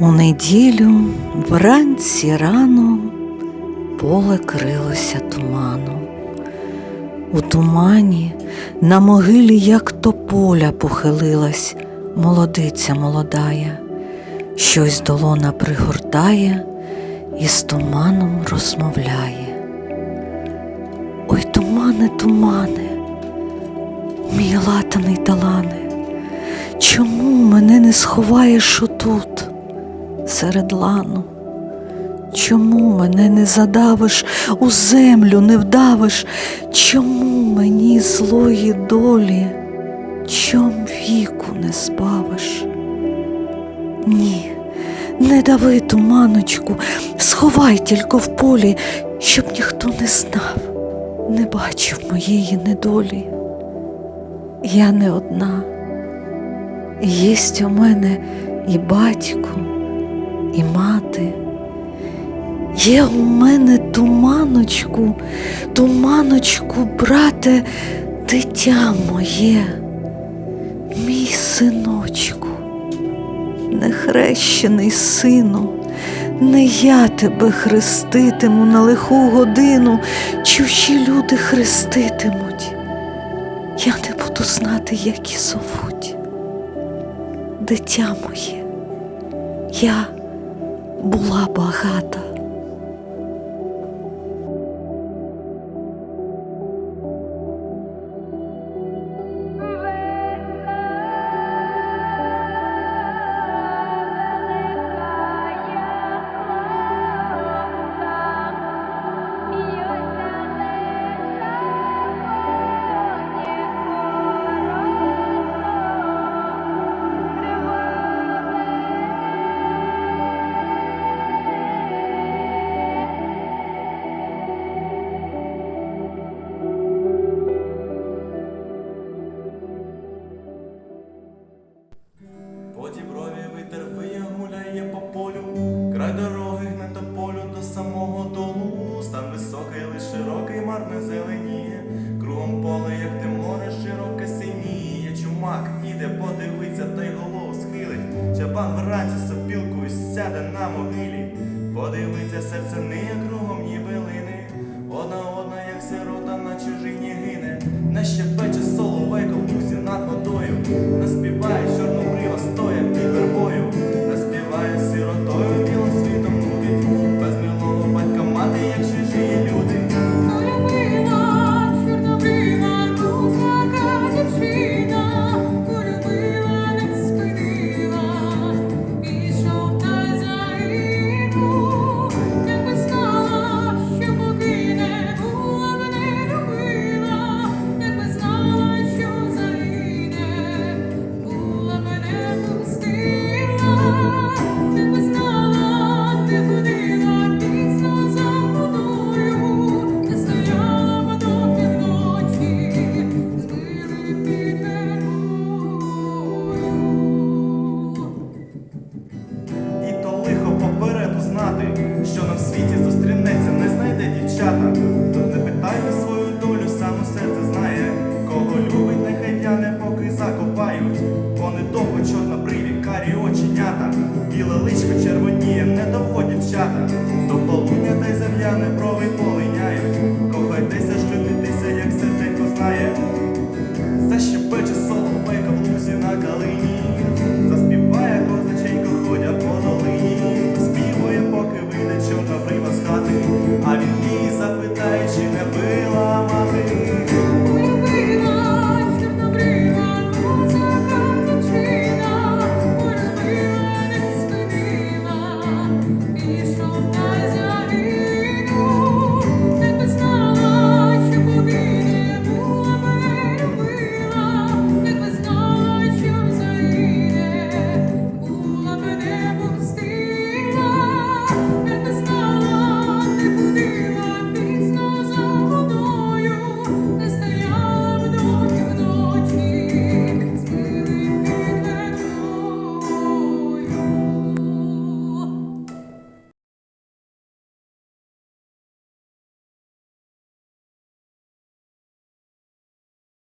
У неділю вранці рано поле крилося туманом. У тумані на могилі, як тополя, похилилась молодиця молодая, щось долона пригортає і з туманом розмовляє. Ой, тумане, тумане, мій латаний талане, чому мене не сховаєш отут, серед лану? Чому мене не задавиш, у землю не вдавиш? Чому мені злої долі, чом віку не збавиш? Ні, не дави туманочку, сховай тільки в полі, щоб ніхто не знав, не бачив моєї недолі. Я не одна. Єсть у мене і батько, і мати. Є у мене туманочку, туманочку, брате, дитя моє, мій синочку, нехрещений сину, не я тебе хреститиму на лиху годину, чужі люди хреститимуть. Я не буду знати, як і зовуть. Дитя моє, я була багата. Дороги гне тополю до самого долу. Стан високий, лиш широкий, марне зеленіє. Кругом поле, як те море, широке синіє. Чумак іде, подивиться, та й голову схилить. Чабан вранці сопілкою сяде на могилі. Подивиться серце ниє кругом ні билини. Одна одна, як сирота на чужині гине. Не щебече соловейко в лузі над водою. senses.